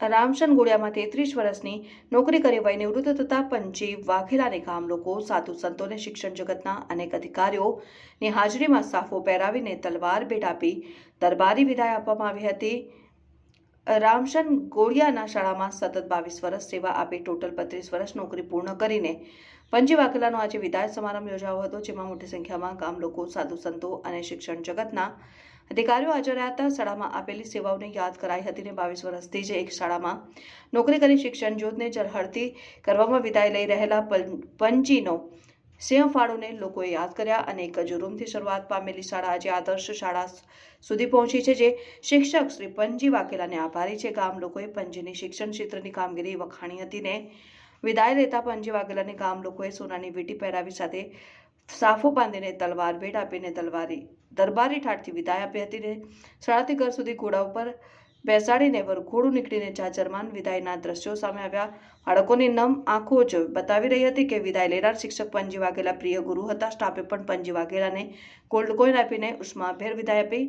રામશન ગોળિયામાં તેત્રીસ વર્ષની નોકરી કરી વય નિવૃત્ત થતા પંચી વાઘેલાને ગામ લોકો સાધુ સંતોને શિક્ષણ જગતના અનેક અધિકારીઓની હાજરીમાં સાફો પહેરાવીને તલવાર ભેટ આપી દરબારી વિદાય આપવામાં આવી હતી. રામશન ગોળિયાના શાળામાં સતત બાવીસ વર્ષ સેવા આપી ટોટલ બત્રીસ વર્ષ નોકરી પૂર્ણ કરીને પંજી વાઘેલાનો આજે વિદાય સમારંભ યોજાયો હતો, જેમાં મોટી સંખ્યામાં ગામ લોકો, સાધુ સંતો અને શિક્ષણ જગતના અધિકારીઓ હાજર રહ્યા હતા શાળામાં આપેલી સેવાઓને યાદ કરાઈ હતી ને બાવીસ વર્ષથી જ એક શાળામાં નોકરી કરી શિક્ષણ જ્યોતને ઝળહળતી કરવામાં વિદાય લઈ રહેલા પંચીનો સિંહ ફાળોને લોકોએ યાદ કર્યા અને એક રૂમથી શરૂઆત પામેલી શાળા આજે આદર્શ શાળા સુધી પહોંચી છે, જે શિક્ષક શ્રી પંજી વાઘેલાને આભારી છે. ગામ લોકોએ પંજીની શિક્ષણ ક્ષેત્રની કામગીરી વખાણી હતી ને વિદાય લેતા પંજી વાઘેલાને ગામ લોકોએ સોનાની વીટી પહેરાવી સાથે સાફો બાંધીને તલવાર ભેટ આપીને તલવારી, દરબારી ઠાઠથી વિદાય આપી હતી ને શાળાથી ઘર સુધી ઘોડા ઉપર બેસાડીને વરઘોડું નીકળીને જાજરમાન વિદાયના દ્રશ્યો સામે આવ્યા. બાળકોની નમ, આંખો જ બતાવી રહી હતી કે વિદાય લેનાર શિક્ષક પંજી વાઘેલા પ્રિય ગુરુ હતા. સ્ટાફે પણ પંજી વાઘેલાને ગોલ્ડ કોઈન આપીને ઉષ્માભેર વિદાય આપી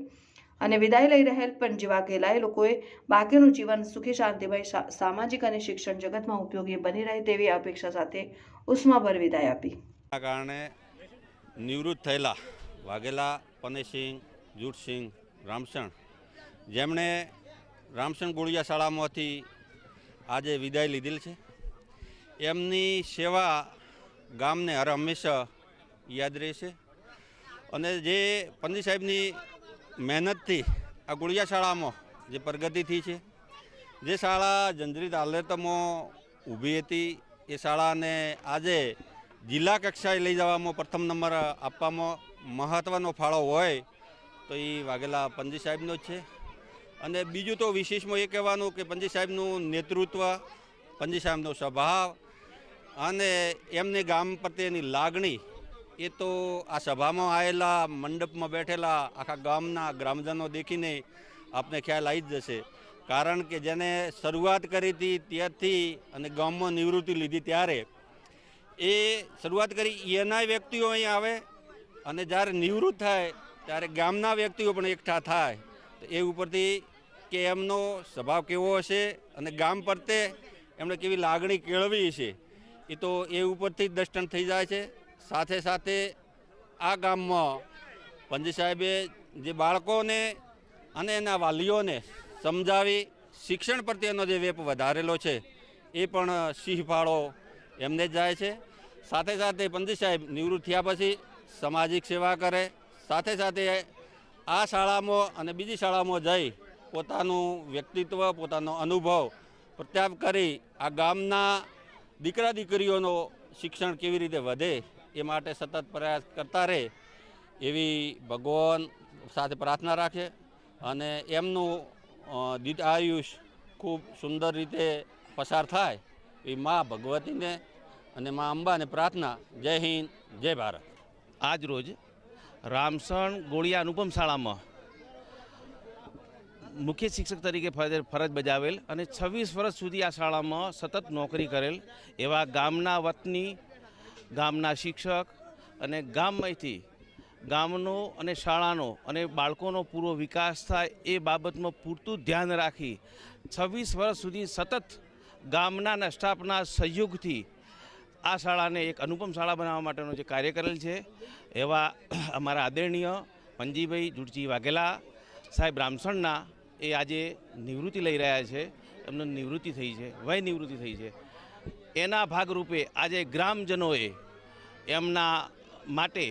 અને વિદાય લઈ રહેલ પંજી વાઘેલાએ લોકોએ બાકીનું જીવન સુખી, શાંતિમય સામાજિક અને શિક્ષણ જગતમાં ઉપયોગી બની રહે તેવી અપેક્ષા સાથે ઉષ્માભર વિદાય આપી. કારણે નિવૃત્ત થયેલા વાઘેલા પનેસિંહ જૂટસિંહ, રામસણ. જેમણે રામસણ ગોળિયા શાળામાંથી આજે વિદાય લીધેલ છે. એમની સેવા ગામને હર હંમેશા યાદ રહેશે અને જે પંડિત સાહેબની મહેનતથી આ ગોળિયા શાળામાં જે પ્રગતિ થઈ છે, જે શાળા જંજરી હાલતમાં ઊભી હતી, એ શાળાને આજે જિલ્લા કક્ષાએ લઈ જવામાં પ્રથમ નંબર આપવામાં મહત્ત્વનો ફાળો હોય તો એ વાઘેલા પંજી સાહેબનો જ છે. અને બીજું તો વિશેષમાં એ કહેવાનું કે પંજી સાહેબનું નેતૃત્વ, પંજી સાહેબનો સ્વભાવ અને એમની ગામ પ્રત્યેની લાગણી એ તો આ સભામાં આવેલા, મંડપમાં બેઠેલા, આખા ગામના ગ્રામજનો દેખીને આપને ખ્યાલ આવી જ જશે. કારણ કે જેને શરૂઆત કરી હતી ત્યારથી અને ગામમાં નિવૃત્તિ લીધી ત્યારે એ શરૂઆત કરી, એના વ્યક્તિઓ અહીં આવે અને જ્યારે નિવૃત્ત થાય, ત્યારે ગામના વ્યક્તિઓ પણ એકઠા થાય. તો એ ઉપરથી કે એમનો સ્વભાવ કેવો હશે અને ગામ પ્રત્યે એમણે કેવી લાગણી કેળવી છે, એ તો એ ઉપરથી દર્શન થઈ જાય છે. સાથે સાથે આ ગામમાં પંજી સાહેબે જે બાળકોને અને એના વાલીઓને સમજાવી શિક્ષણ પ્રત્યેનો જે વેપ વધારેલો છે, એ પણ સિંહ ફાળો એમને જ જાય છે. સાથે સાથે પંડિત સાહેબ નિવૃત્ત થયા પછી સામાજિક સેવા કરે. સાથે સાથે આ શાળામાં અને બીજી શાળામાં જઈ પોતાનું વ્યક્તિત્વ, પોતાનો અનુભવ પ્રત્યાપ કરી આ ગામના દીકરા દીકરીઓનો શિક્ષણ કેવી રીતે વધે એ માટે સતત પ્રયાસ કરતા રહે એવી ભગવાન સાથે પ્રાર્થના રાખે અને એમનું દીર્ઘ આયુષ ખૂબ સુંદર રીતે પસાર થાય એ મા ભગવતીને અને મા અંબાને પ્રાર્થના, જય હિન્દ, જય ભારત. આજ રોજ રામસણ ગોળિયા અનુપમ શાળામાં મુખ્ય શિક્ષક તરીકે ફરજ ફરજ બજાવેલ અને છવ્વીસ વર્ષ સુધી આ શાળામાં સતત નોકરી કરેલ એવા ગામના વતની, ગામના શિક્ષક અને ગામમાંથી ગામનો અને શાળાનો અને બાળકોનો પૂરો વિકાસ થાય એ બાબતમાં પૂરતું ધ્યાન રાખી છવ્વીસ વર્ષ સુધી સતત ગામના સ્ટાફના સહયોગથી આ શાળાને એક અનુપમ શાળા બનાવવા માટેનો જે કાર્ય કરેલ છે, એવા અમારા આદરણીય પંજીભાઈ જુડજી વાઘેલા સાહેબ રામસણના એ આજે નિવૃત્તિ લઈ રહ્યા છે. એમને નિવૃત્તિ થઈ છે, વય નિવૃત્તિ થઈ છે. એના ભાગરૂપે આજે ગ્રામજનોએ એમના માટે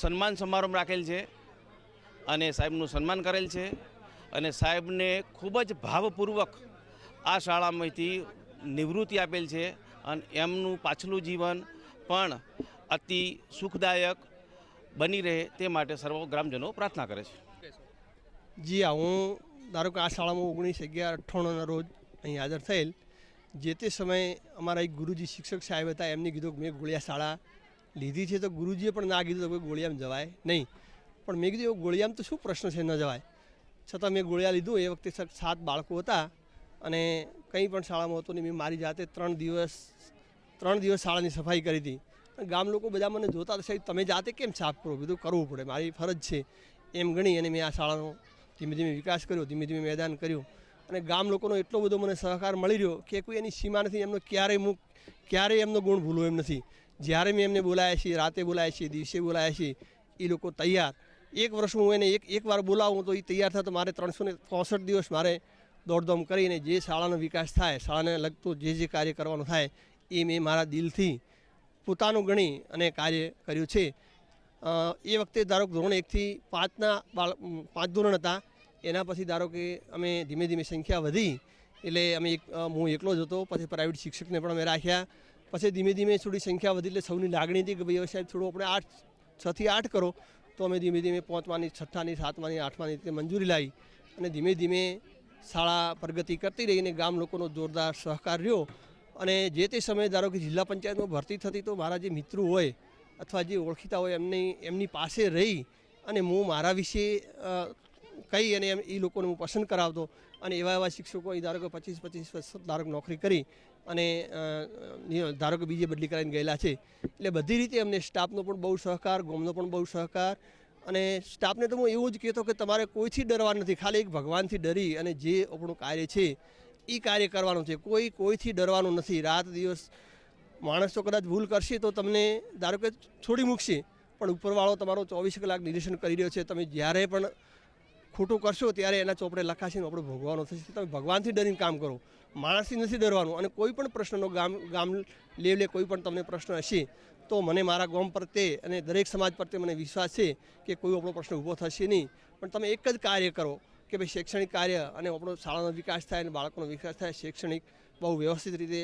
સન્માન સમારંભ રાખેલ છે અને સાહેબનું સન્માન કરેલ છે અને સાહેબને ખૂબ જ ભાવપૂર્વક આ શાળામાંથી નિવૃત્તિ આપેલ છે અને એમનું પાછલું જીવન પણ અતિ સુખદાયક બની રહે તે માટે સર્વ ગ્રામજનો પ્રાર્થના કરે છે. જી હા હું ધારો કે આ શાળામાં ઓગણીસ અગિયાર અઠ્ઠાણુંના રોજ અહીં હાજર થયેલ. જે તે સમયે અમારા એક ગુરુજી શિક્ષક સાહેબ હતા, એમને કીધું કે મેં ગોળિયા શાળા લીધી છે તો ગુરુજીએ પણ ના કીધું તો કોઈ ગોળિયામાં જવાય નહીં. પણ મેં કીધું એવું ગોળિયામાં તો શું પ્રશ્ન છે? ન જવાય. છતાં મેં ગોળિયા લીધું. એ વખતે સાત બાળકો હતા. અને કંઈ પણ શાળામાં હતો નહીં, મેં મારી જાતે ત્રણ દિવસ ત્રણ દિવસ શાળાની સફાઈ કરી હતી. ગામ લોકો બધા મને જોતા હતા, સાહેબ, તમે જાતે કેમ સાફ કરો? બધું કરવું પડે, મારી ફરજ છે. એમ ગણી અને મેં આ શાળાનો ધીમે ધીમે વિકાસ કર્યો, ધીમે ધીમે મેદાન કર્યું. અને ગામ લોકોનો એટલો બધો મને સહકાર મળી રહ્યો કે કોઈ એની સીમા નથી, એમનો ક્યારેય હું ક્યારેય એમનો ગુણ ભૂલું એમ નથી. જ્યારે મેં એમને બોલાયા છીએ, રાતે બોલાયા છીએ, દિવસે બોલાયા છીએ, એ લોકો તૈયાર. એક વર્ષ હું એને એક એકવાર બોલાવું તો એ તૈયાર થાય મારે ત્રણસો ને દિવસ મારે દોડધામ કરીને જે શાળાનો વિકાસ થાય, શાળાને લગતું જે જે કાર્ય કરવાનું થાય, એ મેં મારા દિલથી પોતાનું ગણી અને કાર્ય કર્યું છે. એ વખતે ધારો કે ધોરણ એકથી પાંચના બાળ પાંચ ધોરણ હતા, એના પછી ધારો કે અમે ધીમે ધીમે સંખ્યા વધી, એટલે અમે એક હું એકલો જ હતો, પછી પ્રાઇવેટ શિક્ષકને પણ અમે રાખ્યા, પછી ધીમે ધીમે થોડી સંખ્યા વધી એટલે સૌની લાગણી હતી કે ભાઈ સાહેબ થોડું આપણે આઠ, છથી આઠ કરો, તો અમે ધીમે ધીમે પાંચમાની, છઠ્ઠાની, સાતમાની, આઠમાની રીતે મંજૂરી લાવી અને ધીમે ધીમે શાળા પ્રગતિ કરતી રહી અને ગામ લોકોનો જોરદાર સહકાર રહ્યો. અને જે તે સમયે ધારો કે જિલ્લા પંચાયતમાં ભરતી થતી તો મારા જે મિત્રો હોય અથવા જે ઓળખીતા હોય એમની એમની પાસે રહી અને હું મારા વિશે કહી અને એમ એ લોકોને હું પસંદ કરાવતો અને એવા એવા શિક્ષકો અહીં ધારો કે પચીસ પચીસ વર્ષ ધારો નોકરી કરી અને ધારો કે બીજે બદલી કરાવીને ગયેલા છે. એટલે બધી રીતે અમને સ્ટાફનો પણ બહુ સહકાર, ગોમનો પણ બહુ સહકાર અને સ્ટાફને તો હું એવું જ કહેતો કે તમારે કોઈથી ડરવાનું નથી, ખાલી એક ભગવાનથી ડરી અને જે આપણું કાર્ય છે એ કાર્ય કરવાનું છે. કોઈ કોઈથી ડરવાનું નથી. રાત, દિવસ માણસ તો કદાચ ભૂલ કરશે તો તમને, ધારો કે છોડી મૂકશે, પણ ઉપરવાળો તમારો ચોવીસ કલાક નિરીક્ષણ કરી રહ્યો છે. તમે જ્યારે પણ ખોટું કરશો ત્યારે એના ચોપડે લખાશે ને આપણે ભોગવાનો થશે. તમે ભગવાનથી ડરીને કામ કરો. માણસથી નથી ડરવાનું અને કોઈ પણ પ્રશ્નનો ગામ ગામ લેવલે કોઈ પણ તમને પ્રશ્ન હશે તો મને મારા ગામ પ્રત્યે અને દરેક સમાજ પ્રત્યે મને વિશ્વાસ છે કે કોઈ આપણો પ્રશ્ન ઊભો થશે નહીં. પણ તમે એક જ કાર્ય કરો કે ભાઈ શૈક્ષણિક કાર્ય અને આપણો શાળાનો વિકાસ થાય અને બાળકોનો વિકાસ થાય, શૈક્ષણિક બહુ વ્યવસ્થિત રીતે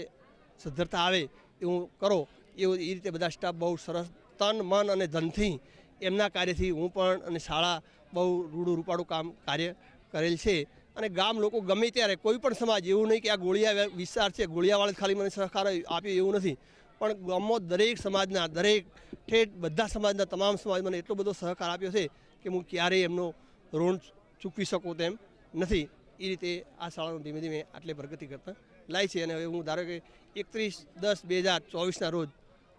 સદ્ધરતા આવે એવું કરો. એવું એ રીતે બધા સ્ટાફ બહુ સરસ તન, મન અને ધનથી એમના કાર્યથી હું પણ અને શાળા બહુ રૂડું રૂપાળું કામ કાર્ય કરેલ છે. અને ગામ લોકો ગમે ત્યારે કોઈ પણ સમાજ એવું નહીં કે આ ગોળિયા વિસ્તાર છે ગોળિયાવાળા ખાલી મને સહકાર આપ્યો એવું નથી. પણ ગામમાં દરેક સમાજના, દરેક ઠેઠ બધા સમાજના, તમામ સમાજ મને એટલો બધો સહકાર આપ્યો છે કે હું ક્યારેય એમનો ઋણ ચૂકવી શકું તેમ નથી. એ રીતે આ શાળાનું ધીમે ધીમે આટલે પ્રગતિ કરતા લાય છે અને હવે હું ધારો કે એકત્રીસ દસ બે હજાર ચોવીસના રોજ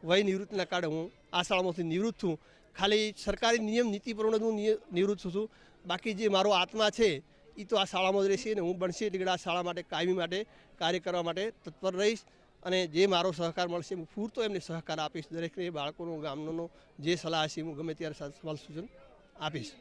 વય નિવૃત્તિના કારણે હું આ શાળામાંથી નિવૃત્ત છું. ખાલી સરકારી નિયમ, નીતિ પ્રમાણે હું નિવૃત્ત છું બાકી જે મારો આત્મા છે એ તો આ શાળામાં જ રહેશે અને હું બનશે, એટલે આ શાળા માટે, કાયમી માટે, કાર્ય કરવા માટે તત્પર રહીશ. અને જે મારો સહકાર મળશે હું પૂરતો એમને સહકાર આપીશ દરેકને બાળકોનો ગામનો જે સલાહ હશે હું ગમે ત્યારે સવાલ સૂચન આપીશ.